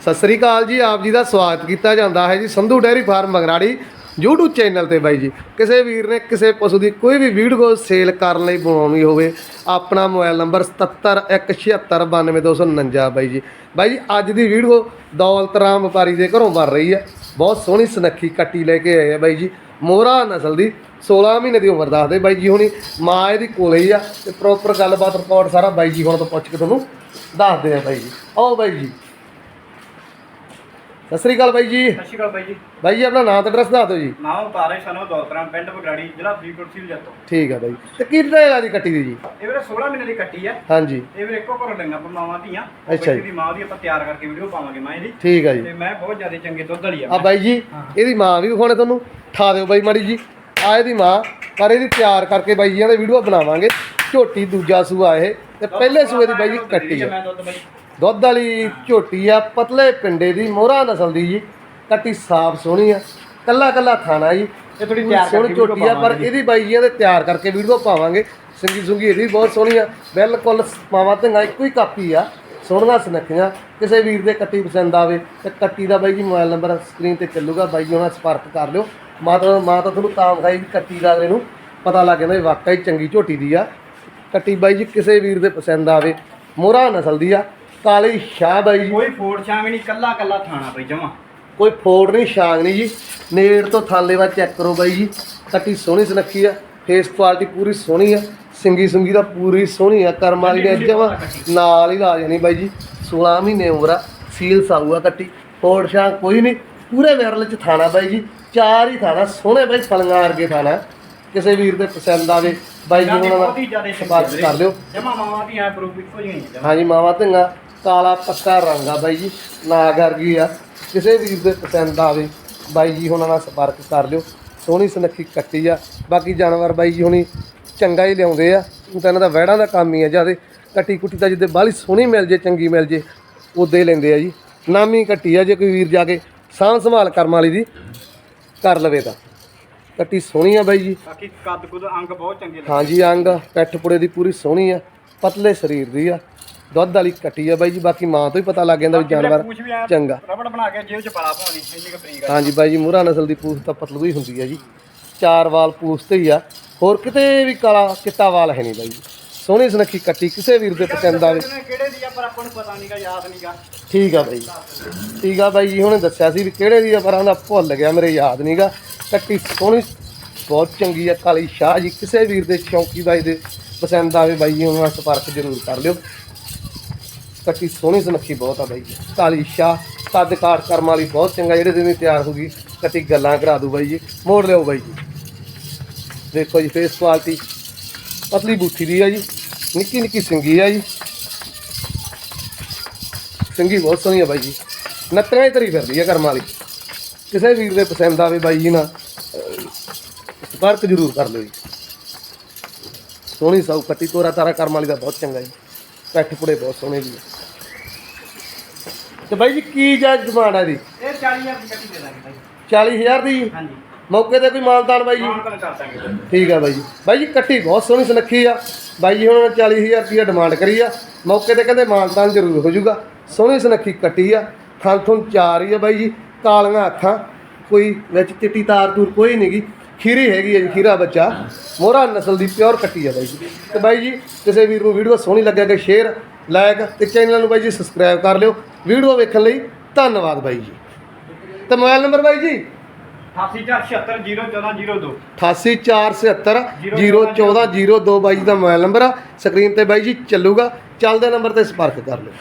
ਸਤਿ ਸ੍ਰੀ ਅਕਾਲ ਜੀ, ਆਪ ਜੀ ਦਾ ਸਵਾਗਤ ਕੀਤਾ ਜਾਂਦਾ ਹੈ ਜੀ Sandhu dairy farm Magrari YouTube channel ਤੇ ਬਾਈ ਜੀ। ਕਿਸੇ ਵੀਰ ਨੇ ਕਿਸੇ ਪਸ਼ੂ ਦੀ ਕੋਈ ਵੀ ਵੀਡੀਓ ਸੇਲ ਕਰਨ ਲਈ ਬਣਾਉਣੀ ਹੋਵੇ, ਆਪਣਾ ਮੋਬਾਈਲ ਨੰਬਰ 7717929249 ਬਾਈ ਜੀ। ਬਾਈ ਜੀ, ਅੱਜ ਦੀ ਵੀਡੀਓ ਦੌਲਤ ਰਾਮ ਵਪਾਰੀ ਦੇ ਘਰੋਂ ਬਣ ਰਹੀ ਹੈ। ਬਹੁਤ ਸੋਹਣੀ ਸੁਨੱਖੀ ਕੱਟੀ ਲੈ ਕੇ ਆਏ ਆ ਬਾਈ ਜੀ। ਮੋਹਰਾ ਨਸਲ ਦੀ 16 ਮਹੀਨੇ ਦੀ ਉਮਰ ਦੱਸਦੇ ਬਾਈ ਜੀ ਹੁਣੀ। ਮਾਂ ਇਹਦੀ ਕੋਲੇ ਹੀ ਆ ਤੇ ਪ੍ਰੋਪਰ ਗੱਲਬਾਤ ਰਿਕਾਰਡ ਸਾਰਾ ਬਾਈ ਜੀ ਹੁਣ ਤੋਂ ਪੁੱਛ ਕੇ ਤੁਹਾਨੂੰ ਦੱਸਦੇ ਆ ਬਾਈ ਜੀ। ਆਓ ਬਾਈ ਜੀ। ਸਤਿ ਸ੍ਰੀ ਅਕਾਲ ਬਾਈ ਜੀ। ਸਤਿ ਸ਼੍ਰੀ ਅਕਾਲ ਬਾਈ ਜੀ। ਬਾਈ ਜੀ ਆਪਣਾ ਨਾਮ ਤੇ ਐਡਰੈਸ ਦੱਸ ਦਿਓ ਜੀ। ਨਾਮ ਤਾਰੇ ਸਾਨੂੰ ਦੌਤਰਾ ਪਿੰਡ ਬਗਾੜੀ ਜ਼ਿਲ੍ਹਾ ਫਰੀਦਕੋਟ ਸੀ ਜੱਤੋ ਠੀਕ ਹੈ ਬਾਈ। ਤੇ ਕੀ ਡਰਾਈਵ ਆ ਦੀ ਕੱਟੀ ਦੀ ਜੀ? ਇਹ ਵੀਰੇ 16 ਮਹੀਨੇ ਦੀ ਕੱਟੀ ਆ। ਹਾਂਜੀ। ਇਹ ਵੀਰੇ ਇੱਕੋ ਘਰੋਂ ਲੰਗਾ ਪਮਾਵਾਂ ਧੀਆਂ। ਅੱਛਾ ਜੀ। ਦੀ ਮਾਂ ਦੀ ਆਪਾਂ ਤਿਆਰ ਕਰਕੇ ਵੀਡੀਓ ਪਾਵਾਂਗੇ ਮਾਂ ਇਹਦੀ। ਠੀਕ ਹੈ ਜੀ। ਤੇ ਮੈਂ ਬਹੁਤ ਜ਼ਿਆਦਾ ਚੰਗੇ ਦੁੱਧ ਵਾਲੀ ਆ ਆ ਬਾਈ ਜੀ ਇਹਦੀ ਮਾਂ ਵੀ ਵਿਖਾਉਣੇ ਤੁਹਾਨੂੰ। ਠਾ ਦਿਓ ਬਾਈ ਮਾੜੀ ਜੀ। ਆ ਇਹਦੀ ਮਾਂ ਪਰ ਇਹਦੀ ਤਿਆਰ ਕਰਕੇ ਬਾਈ ਜੀ ਇਹਦੇ ਵੀਡੀਓ ਬਣਾਵਾਂਗੇ। ਝੋਟੀ ਦੂਜਾ ਸੂਆ ਇਹ। ਤੇ ਪਹਿਲੇ ਸੂਏ ਦੀ ਬਾਈ ਜੀ ਕੱਟੀ ਆ। ਦੁੱਧ ਵਾਲੀ ਝੋਟੀ ਆ ਪਤਲੇ ਪਿੰਡੇ ਦੀ ਮੋਹਰਾ ਨਸਲ ਦੀ ਜੀ। ਕੱਟੀ ਸਾਫ਼ ਸੋਹਣੀ ਆ ਕੱਲਾ ਕੱਲਾ ਖਾਣਾ ਜੀ। ਇਹ ਥੋੜੀ ਤਿਆਰ ਸੋਹਣੀ ਝੋਟੀ ਆ ਪਰ ਇਹਦੀ ਬਾਈ ਜੀ ਇਹਦੇ ਤਿਆਰ ਕਰਕੇ ਵੀਡੀਓ ਪਾਵਾਂਗੇ। ਸਿੰਗੀ ਸੁੰਗੀ ਇਹਦੀ ਬਹੁਤ ਸੋਹਣੀ ਆ। ਬਿਲਕੁਲ ਮਾਵਾਂ ਧੀਆਂ ਇੱਕੋ ਹੀ ਕਾਪੀ ਆ। ਸੋਹਣੀਆਂ ਸੁਨੱਖੀਆਂ। ਕਿਸੇ ਵੀਰ ਦੇ ਕੱਟੀ ਪਸੰਦ ਆਵੇ ਤੇ ਕੱਟੀ ਦਾ ਬਾਈ ਜੀ ਮੋਬਾਈਲ ਨੰਬਰ ਸਕਰੀਨ ਤੇ ਚੱਲੂਗਾ। ਬਾਈ ਜੀ ਉਹਨਾਂ ਸੰਪਰਕ ਕਰ ਲਿਓ। ਮਾਤਾ ਮਾਂ ਤਾਂ ਤੁਹਾਨੂੰ ਤਾਂ ਵਿਖਾਈ ਵੀ ਕੱਟੀ ਦਾ ਅਗਲੇ ਨੂੰ ਪਤਾ ਲੱਗ ਜਾਂਦਾ ਵੀ ਵਾਕਈ ਚੰਗੀ ਝੋਟੀ ਦੀ ਆ। ਕੱਟੀ ਬਾਈ ਜੀ ਕਿਸੇ ਵੀਰ ਦੇ ਪਸੰਦ ਆਵੇ ਮੋਹਰਾ ਨਸਲ ਦੀ ਆ। ਕਾਲੀ ਸ਼ਾਹ ਬਾਈ ਜੀ। ਕੋਈ ਫੋੜ ਛਾਂਗ ਨਹੀਂ ਕੱਲਾ ਕੱਲਾ ਥਾਣਾ ਬਈ ਜਮਾ। ਕੋਈ ਫੋੜ ਨਹੀਂ ਛਾਂਗ ਨਹੀਂ ਜੀ। ਨੇੜ ਤੋਂ ਥਾਲੇ ਵਾ ਚੈੱਕ ਕਰੋ ਬਾਈ ਜੀ। ਕੱਟੀ ਸੋਹਣੀ ਸੁਨੱਖੀ ਆ ਫੇਸ ਕੁਆਲਿਟੀ ਪੂਰੀ ਸੋਹਣੀ ਆ ਸਿੰਗੀ ਸੁੰਗੀ ਦਾ ਪੂਰੀ ਸੋਹਣੀ ਆ ਕਰਮ ਵਾਲੀ ਨੇ ਜਮਾ ਨਾਲ ਹੀ ਲਾ ਜਾਣੀ ਬਾਈ ਜੀ। 16 ਮਹੀਨੇ ਉਮਰ ਆ ਸੀਲ ਸਾਊ ਆ ਕੱਟੀ। ਫੋੜ ਛਾਂਗ ਕੋਈ ਨਹੀਂ ਪੂਰੇ ਵਿਰਲ ਚ ਥਾਣਾ ਬਾਈ ਜੀ। ਚਾਰ ਹੀ ਥਾਣਾ ਸੋਹਣੇ ਬਾਈ ਫਲੀਆਂ ਵਰਗੇ ਥਾਣਾ। ਕਿਸੇ ਵੀਰ ਦੇ ਪਸੰਦ ਆਵੇ ਬਾਈ ਜੀ ਉਹਨਾਂ ਬਹੁਤ ਹੀ ਨਾਲ ਜ਼ਿਆਦਾ ਸੰਪਰਕ ਕਰ ਲਿਓ ਜਮਾ ਮਾਵਾਂ ਧੀਆਂ ਪ੍ਰੂਫ ਇੱਕੋ ਜਿਹੀਆਂ। ਹਾਂਜੀ ਮਾਵਾ ਧੀਆਂ ਕਾਲਾ ਪੱਕਾ ਰੰਗ ਆ ਬਾਈ ਜੀ ਨਾ ਗਰਗੀ ਆ। ਕਿਸੇ ਵੀਰ ਦੇ ਪਸੰਦ ਆਵੇ ਬਾਈ ਜੀ ਹੁਣਾਂ ਨਾਲ ਸੰਪਰਕ ਕਰ ਲਿਓ। ਸੋਹਣੀ ਸੁਨੱਖੀ ਕੱਟੀ ਆ। ਬਾਕੀ ਜਾਨਵਰ ਬਾਈ ਜੀ ਹੁਣੀ ਚੰਗਾ ਹੀ ਲਿਆਉਂਦੇ ਆ। ਉਹ ਤਾਂ ਇਹਨਾਂ ਦਾ ਵਹਿੜਾਂ ਦਾ ਕੰਮ ਹੀ ਆ ਜਿਆਦੇ। ਕੱਟੀ ਕੁੱਟੀ ਤਾਂ ਜਿੱਦੇ ਬਾਹਲੀ ਸੋਹਣੀ ਮਿਲ ਜੇ ਚੰਗੀ ਮਿਲ ਜੇ ਉਦੇ ਹੀ ਲੈਂਦੇ ਆ ਜੀ। ਨਾਮੀ ਕੱਟੀ ਆ ਜੇ ਕੋਈ ਵੀਰ ਜਾ ਕੇ ਸਾਂਭ ਸੰਭਾਲ ਕਰਮ ਵਾਲੀ ਦੀ ਕਰ ਲਵੇ ਤਾਂ। ਕੱਟੀ ਸੋਹਣੀ ਆ ਬਾਈ ਜੀ। ਬਾਕੀ ਕੱਦ ਕੁਦ ਅੰਗ ਬਹੁਤ ਚੰਗੇ ਲੱਗਦੇ। ਹਾਂਜੀ ਅੰਗ ਪੈਠ ਪੁੜੇ ਦੀ ਪੂਰੀ ਸੋਹਣੀ ਆ। ਪਤਲੇ ਸਰੀਰ ਦੀ ਆ। ਦੁੱਧ ਵਾਲੀ ਕੱਟੀ ਆ ਬਾਈ ਜੀ ਬਾਕੀ ਮਾਂ ਤੋਂ ਹੀ ਪਤਾ ਲੱਗ ਜਾਂਦਾ ਵੀ ਜਾਨਵਰ ਪੂਛ ਵੀ ਐਂ ਚੰਗਾ। ਰਬੜ ਬਣਾ ਕੇ ਜੇਬ ਚ ਪਾਲਾ ਪਾਉਂਦੀ ਇੰਨੀ ਕੁ ਫਰੀਕ ਆ। ਹਾਂਜੀ ਬਾਈ ਜੀ ਮੂਰਾ ਨਸਲ ਦੀ ਪੂਛ ਤਾਂ ਪਤਲੂ ਹੀ ਹੁੰਦੀ ਆ ਜੀ। ਚਾਰ ਵਾਲ ਪੂਛ ਤੇ ਹੀ ਆ। ਹੋਰ ਕਿਤੇ ਵੀ ਕਾਲਾ ਚਿੱਟਾ ਵਾਲ ਹੈ ਨਹੀਂ ਬਾਈ ਜੀ। ਸੋਹਣੀ ਸੁਨੱਖੀ ਕੱਟੀ ਕਿਸੇ ਵੀਰ ਦੇ ਪਸੰਦ ਆਵੇ। ਕਿਹੜੇ ਦੀ ਆ ਪਰ ਆਪਾਂ ਨੂੰ ਪਤਾ ਨਹੀਂਗਾ ਯਾਦ ਨਹੀਂਗਾ ਠੀਕ ਆ ਬਾਈ ਠੀਕ ਆ ਬਾਈ ਜੀ ਹੁਣੇ ਦੱਸਿਆ ਸੀ ਵੀ ਕਿਹੜੇ ਦੀ ਆ ਪਰ ਉਹਦਾ ਭੁੱਲ ਗਿਆ ਮੇਰੇ ਯਾਦ ਨਹੀਂਗਾ ਕੱਟੀ ਸੋਹਣੀ ਬਹੁਤ ਚੰਗੀ ਆ ਕਾਲੀ ਸ਼ਾਹ ਜੀ। ਕਿਸੇ ਵੀਰ ਦੇ ਸ਼ੌਂਕੀ ਬਾਈ ਦੇ ਪਸੰਦ ਆਵੇ ਬਾਈ ਜੀ ਉਹਨਾਂ ਨਾਲ ਸੰਪਰਕ ਜ਼ਰੂਰ ਕਰ ਲਿਓ। ਕੱਟੀ ਸੋਹਣੀ ਸੁਨੱਖੀ ਬਹੁਤ ਆ ਬਾਈ। ਜੀ ਕਾਲੀ ਸ਼ਾਹ ਕੱਦ ਕਾਠ ਕਰਮ ਵਾਲੀ ਬਹੁਤ ਚੰਗਾ, ਜਿਹੜੇ ਦਿਨ ਤਿਆਰ ਹੋ ਗਈ, ਕੱਟੀ ਗੱਲਾਂ ਕਰਾ ਦੂ ਬਾਈ ਜੀ। ਮੋੜ ਲਿਓ ਬਾਈ ਜੀ। ਦੇਖੋ ਜੀ ਫੇਸ ਕੁਆਲਿਟੀ ਪਤਲੀ ਬੂਥੀ ਦੀ ਆ ਜੀ। ਨਿੱਕੀ ਨਿੱਕੀ ਸਿੰਗੀ ਆ ਜੀ। ਸਿੰਗੀ ਬਹੁਤ ਸੋਹਣੀ ਆ ਬਾਈ ਜੀ। ਨੱਤਰਾਂ ਹੀ ਧਰੀ ਫਿਰਦੀ ਆ ਕਰਮ ਵਾਲੀ। ਕਿਸੇ ਵੀਰ ਦੇ ਪਸੰਦ ਆਵੇ ਬਾਈ ਜੀ ਨਾ ਸੰਪਰਕ ਜ਼ਰੂਰ ਕਰ ਲਿਓ ਜੀ। ਸੋਹਣੀ ਸਾਊ ਕੱਟੀ ਤੋਰਾ ਤਾਰਾ ਕਰਮ ਵਾਲੀ ਦਾ ਬਹੁਤ ਚੰਗਾ ਜੀ। ਪੈਠ ਪੁੜੇ ਬਹੁਤ ਸੋਹਣੇ ਜੀ। ਤੇ ਬਾਈ ਜੀ ਕੀ ਜਾ ਡਿਮਾਂਡ ਆ ਦੀ ਇਹ 40000 ਦੀ ਕੱਟੀ ਦੇ ਦਾਂਗੇ ਬਾਈ। 40000 ਦੀ? ਹਾਂਜੀ। ਮੌਕੇ ਤੇ ਕੋਈ ਮਾਨਦਾਨ ਬਾਈ ਜੀ? ਕਰ ਦਾਂਗੇ। ਠੀਕ ਆ ਬਾਈ ਜੀ। ਬਾਈ ਜੀ ਕੱਟੀ ਬਹੁਤ ਸੋਹਣੀ ਸੁਨੱਖੀ ਆ। ਬਾਈ ਜੀ ਹੁਣ 40000 ਰੁਪਇਆ ਡਿਮਾਂਡ ਕਰੀ ਆ। ਮੌਕੇ ਤੇ ਕਹਿੰਦੇ ਮਾਨਤਾਨ ਜ਼ਰੂਰ ਹੋ ਜਾਊਗਾ। ਸੋਹਣੀ ਸੁਨੱਖੀ ਕੱਟੀ ਆ। ਥਣ ਥਣ ਚਾਰ ਹੀ ਆ ਬਾਈ ਜੀ। ਕਾਲੀਆਂ ਅੱਖਾਂ। ਕੋਈ ਵਿੱਚ ਚਿੱਟੀ ਤਾਰ ਤੂਰ ਕੋਈ ਨਹੀਂਗੀ ਖੀਰੀ ਹੈਗੀ ਆ ਜੀ ਖੀਰਾ ਬੱਚਾ। ਮੋਹਰਾ ਨਸਲ ਦੀ ਪਿਓਰ ਕੱਟੀ ਆ ਬਾਈ ਜੀ। ਤੇ ਬਾਈ ਜੀ ਕਿਸੇ ਵੀਰ ਨੂੰ ਵੀਡੀਓ ਸੋਹਣੀ ਲੱਗਿਆ ਕਿ ਸ਼ੇਅਰ ਲਾਇਕ ਤੇ ਚੈਨਲ ਨੂੰ ਬਾਈ ਜੀ ਸਬਸਕ੍ਰਾਈਬ ਕਰ ਲਿਓ। ਵੀਡੀਓ ਵੇਖਣ ਲਈ ਧੰਨਵਾਦ ਬਾਈ ਜੀ। ਤੇ ਮੋਬਾਈਲ ਨੰਬਰ ਬਾਈ ਜੀ? 84701402 88477 01402 ਬਾਈ ਜੀ ਦਾ ਮੋਬਾਈਲ ਨੰਬਰ ਆ। ਸਕਰੀਨ ਤੇ ਬਾਈ ਜੀ ਚੱਲੂਗਾ। ਚੱਲਦੇ ਨੰਬਰ ਤੇ ਸੰਪਰਕ ਕਰ ਲਓ।